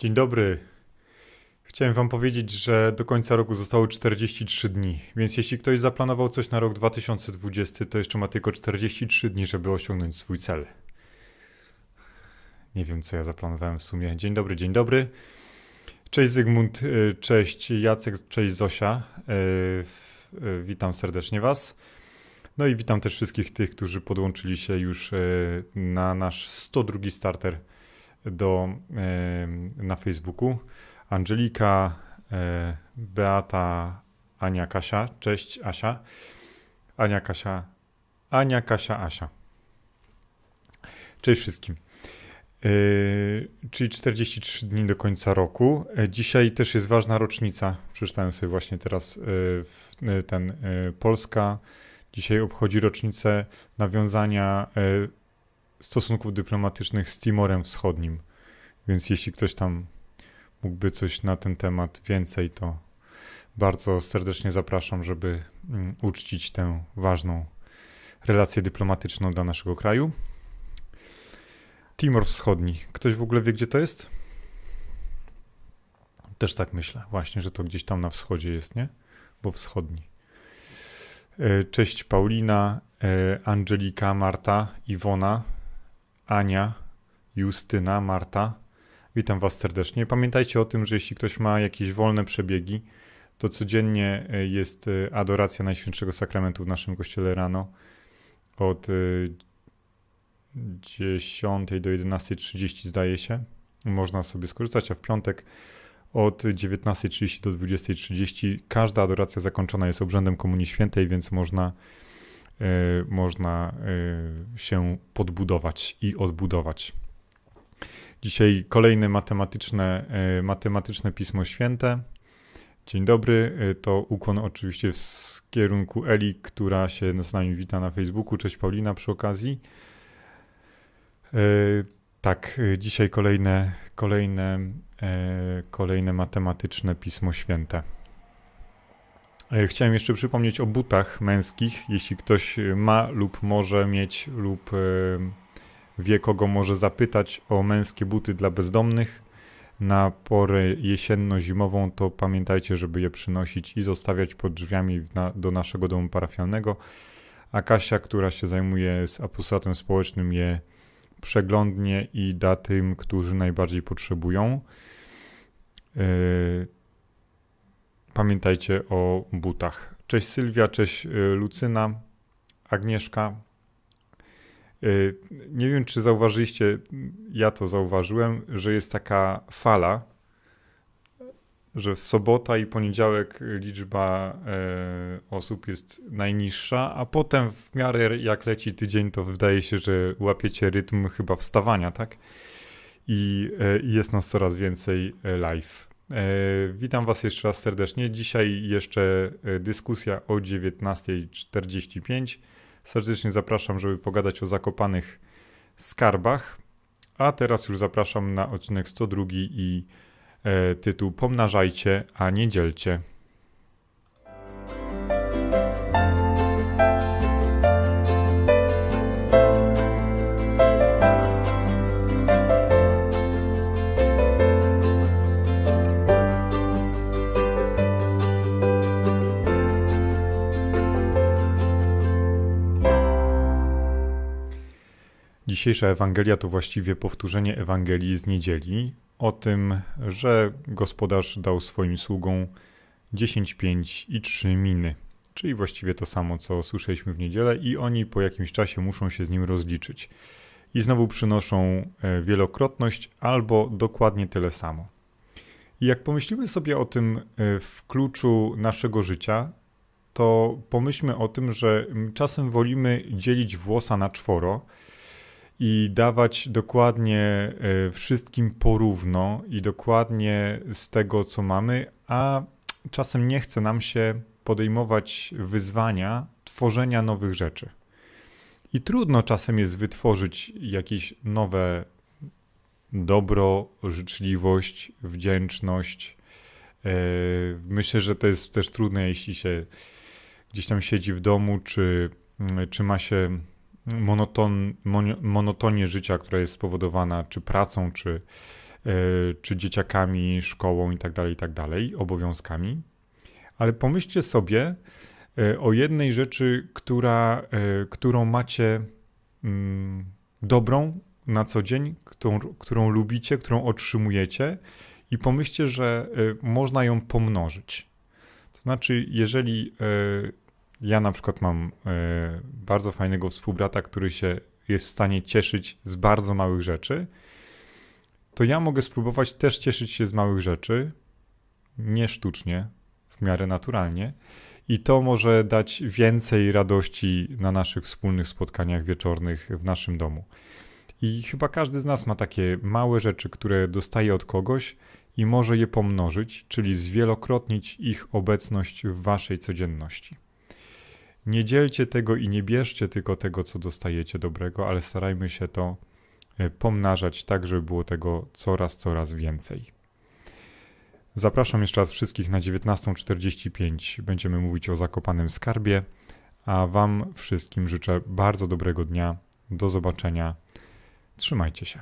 Dzień dobry. Chciałem Wam powiedzieć, że do końca roku zostało 43 dni, więc jeśli ktoś zaplanował coś na rok 2020, to jeszcze ma tylko 43 dni, żeby osiągnąć swój cel. Nie wiem, co ja zaplanowałem w sumie. Dzień dobry, dzień dobry. Cześć Zygmunt, y, cześć Jacek, cześć Zosia. Y, y, Witam serdecznie Was. No i witam też wszystkich tych, którzy podłączyli się już na nasz 102 starter do, na Facebooku. Angelika, y, Beata, Ania, Kasia. Cześć Asia. Ania, Kasia. Ania, Kasia, Asia. Cześć wszystkim. Yy, czyli 43 dni do końca roku. Yy, Dzisiaj też jest ważna rocznica. Przeczytałem sobie właśnie teraz ten Polska. Dzisiaj obchodzi rocznicę nawiązania stosunków dyplomatycznych z Timorem Wschodnim. Więc jeśli ktoś tam mógłby coś na ten temat więcej, to bardzo serdecznie zapraszam, żeby mm, uczcić tę ważną relację dyplomatyczną dla naszego kraju. Timor Wschodni. Ktoś w ogóle wie, gdzie to jest? Też tak myślę, właśnie, że to gdzieś tam na wschodzie jest, nie? Bo wschodni. E, Cześć Paulina, e, Angelika, Marta, Iwona, Ania, Justyna, Marta. Witam Was serdecznie. Pamiętajcie o tym, że jeśli ktoś ma jakieś wolne przebiegi, to codziennie e, jest e, adoracja Najświętszego Sakramentu w naszym kościele rano od e, 10 do 11.30 zdaje się. Można sobie skorzystać, a w piątek od 19.30 do 20.30 każda adoracja zakończona jest obrzędem Komunii Świętej, więc można, e, można e, się podbudować i odbudować. Dzisiaj kolejne matematyczne, e, matematyczne Pismo Święte. Dzień dobry, to ukłon oczywiście w kierunku Eli, która się z nami wita na Facebooku. Cześć Paulina przy okazji. Tak, dzisiaj kolejne, kolejne, kolejne matematyczne Pismo Święte. E, Chciałem jeszcze przypomnieć o butach męskich. Jeśli ktoś ma lub może mieć lub e, wie, kogo może zapytać o męskie buty dla bezdomnych na porę jesienno-zimową, to pamiętajcie, żeby je przynosić i zostawiać pod drzwiami do naszego domu parafialnego. A Kasia, która się zajmuje z apostolatem społecznym, je przeglądnie i da tym, którzy najbardziej potrzebują. Pamiętajcie o butach. Cześć Sylwia, cześć yy, Lucyna, Agnieszka. Yy, Nie wiem, czy zauważyliście, ja to zauważyłem, że jest taka fala, że sobota i poniedziałek liczba e, osób jest najniższa, a potem w miarę jak leci tydzień, to wydaje się, że łapiecie rytm chyba wstawania, tak? I, e, jest nas coraz więcej e, live. E, witam Was jeszcze raz serdecznie. Dzisiaj jeszcze e, dyskusja o 19.45. Serdecznie zapraszam, żeby pogadać o zakopanych skarbach. A teraz już zapraszam na odcinek 102 i e, tytuł Pomnażajcie, a nie dzielcie. Dzisiejsza Ewangelia to właściwie powtórzenie Ewangelii z niedzieli o tym, że gospodarz dał swoim sługom 10 pięć i 3 miny. Czyli właściwie to samo, co słyszeliśmy w niedzielę, i oni po jakimś czasie muszą się z nim rozliczyć. I znowu przynoszą e, wielokrotność albo dokładnie tyle samo. I jak pomyślimy sobie o tym e, w kluczu naszego życia, to pomyślmy o tym, że czasem wolimy dzielić włosa na czworo i dawać dokładnie e, wszystkim porówno i dokładnie z tego, co mamy, a czasem nie chce nam się podejmować wyzwania tworzenia nowych rzeczy. I trudno czasem jest wytworzyć jakieś nowe dobro, życzliwość, wdzięczność. E, Myślę, że to jest też trudne, jeśli się gdzieś tam siedzi w domu, czy, czy ma się monoton, monio- monotonię życia, która jest spowodowana czy pracą, czy, czy dzieciakami, szkołą itd., tak itd., tak obowiązkami. Ale pomyślcie sobie o jednej rzeczy, która, którą macie mm, dobrą na co dzień, którą, którą lubicie, którą otrzymujecie i pomyślcie, że można ją pomnożyć. To znaczy, jeżeli ja na przykład mam bardzo fajnego współbrata, który się jest w stanie cieszyć z bardzo małych rzeczy, to ja mogę spróbować też cieszyć się z małych rzeczy, nie sztucznie, w miarę naturalnie. I to może dać więcej radości na naszych wspólnych spotkaniach wieczornych w naszym domu. I chyba każdy z nas ma takie małe rzeczy, które dostaje od kogoś i może je pomnożyć, czyli zwielokrotnić ich obecność w waszej codzienności. Nie dzielcie tego i nie bierzcie tylko tego, co dostajecie dobrego, ale starajmy się to e, pomnażać tak, żeby było tego coraz, coraz więcej. Zapraszam jeszcze raz wszystkich na 19.45. Będziemy mówić o zakopanym skarbie, a Wam wszystkim życzę bardzo dobrego dnia. Do zobaczenia. Trzymajcie się.